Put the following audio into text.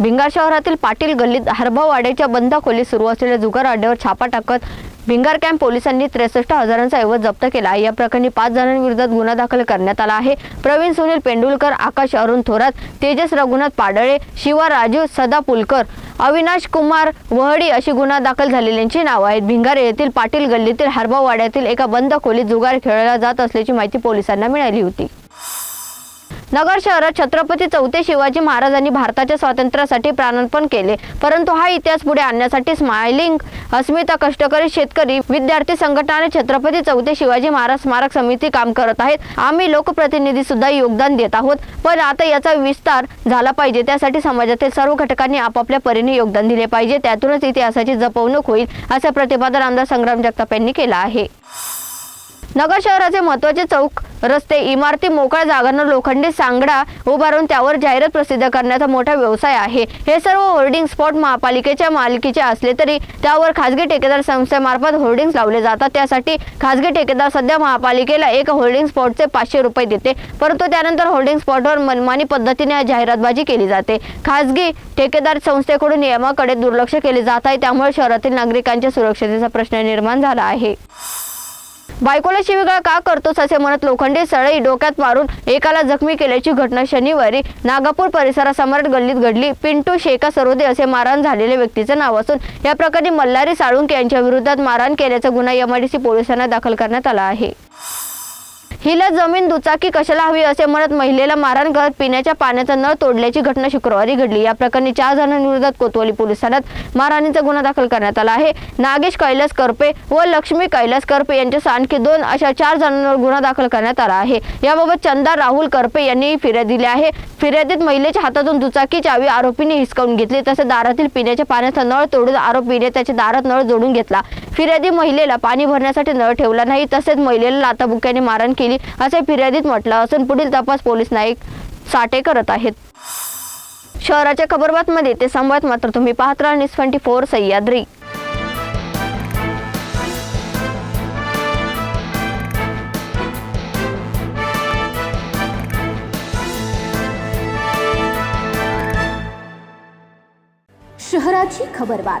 भिंगार शहरातील पाटील गल्लीत हरभावाड्याच्या बंद खोलीत सुरू असलेल्या जुगार अड्ड्यावर छापा टाकत भिंगार कॅम्प पोलिसांनी त्रेसष्ट हजारांचा ऐवज जप्त केला. आहे या प्रकरणी पाच जणांविरोधात गुन्हा दाखल करण्यात आला आहे. प्रवीण सुनील पेंडुलकर आकाश अरुण थोरात तेजस रघुनाथ पाडळे शिवा राजू सदा पुलकर अविनाश कुमार वहडी अशी गुन्हा दाखल झालेल्यांची नावं आहेत. भिंगार येथील पाटील गल्लीतील हरभावाड्यातील एका बंद खोलीत जुगार खेळला जात असल्याची माहिती पोलिसांना मिळाली होती. नगर शहरात छत्रपती चौथे शिवाजी महाराजांनी भारताच्या स्वातंत्र्यासाठी प्राणार्पण केले. परंतु हा इतिहास पुढे आणण्यासाठी स्माइलिंग अस्मिता कष्टकरी शेतकरी विद्यार्थी संघटना आणि छत्रपती चौथे शिवाजी महाराज स्मारक समिती काम करत आहेत. आम्ही लोकप्रतिनिधी सुद्धा योगदान देत आहोत. पण आता याचा विस्तार झाला पाहिजे. त्यासाठी समाजातील सर्व घटकांनी आपापल्या परीने योगदान दिले पाहिजे. त्यातूनच इतिहासाची जपवणूक होईल असं प्रतिपादन आमदार संग्राम जगताप यांनी केलं आहे. नगर शहराचे महत्त्वाचे चौक रस्ते इमारती मोकळ्या जागांना लोखंडी सांगडा उभारून त्यावर जाहिरात प्रसिद्ध करण्याचा मोठा व्यवसाय आहे. हे सर्व होर्डिंग स्पॉट महापालिकेच्या मालकीचे असले तरी त्यावर खासगी ठेकेदार संस्थेमार्फत होर्डिंग्स लावले जातात. त्यासाठी खासगी ठेकेदार सध्या महापालिकेला एक होर्डिंग स्पॉटचे पाचशे रुपये देते परंतु त्यानंतर होर्डिंग स्पॉटवर मनमानी पद्धतीने जाहिरातबाजी केली जाते. खासगी ठेकेदार संस्थेकडून नियमाकडे दुर्लक्ष केले जात आहे त्यामुळे शहरातील नागरिकांच्या सुरक्षतेचा प्रश्न निर्माण झाला आहे. बायकोला शिवीगाळ का करतोस असे म्हणत लोखंडी सळई डोक्यात मारून एकाला जखमी केल्याची घटना शनिवारी नागापूर परिसरात सम्राट गल्लीत घडली. पिंटू शेखा सरोदे असे मारहाण झालेल्या व्यक्तीचं नाव असून या प्रकरणी मल्हारी साळुंके यांच्या विरोधात मारहाण केल्याचा गुन्हा एमआयडीसी पोलिसांना दाखल करण्यात आला आहे. हिला जमीन दुचाकी कशाला हवी असे म्हणत महिलेला मारहाण करत पिण्याच्या पाण्याचा नळ तोडल्याची घटना शुक्रवारी घडली. या प्रकरणी चार जणांविरोधात कोतवाली पोलीस ठाण्यात मारहाणीचा गुन्हा दाखल करण्यात आला आहे. नागेश कैलास करपे व लक्ष्मी कैलास करपे यांच्या आणखी दोन अशा चार जणांवर गुन्हा दाखल करण्यात आला आहे. याबाबत चंदा राहुल करपे यांनी फिर्याद दिली आहे. फिर्यादीत महिलेच्या हातातून दुचाकी चावी आरोपीने हिसकावून घेतली तसेच दारातील पिण्याच्या पाण्याचा नळ तोडून आरोपीने त्याच्या दारात नळ जोडून घेतला. फिर्यादी महिलेला पाणी भरण्यासाठी नळ ठेवला नाही तसेच महिलेला लाताबुक्याने मारण केली असे फिर्यादीत म्हटलं असून पुढील तपास पोलीस नाईक साठे करत आहेत. शहराच्या खबरबातमध्ये ते संवाद मात्र तुम्ही पाहत राहा न्यूज ट्वेंटी फोर सह्याद्री. शहराची खबरबात.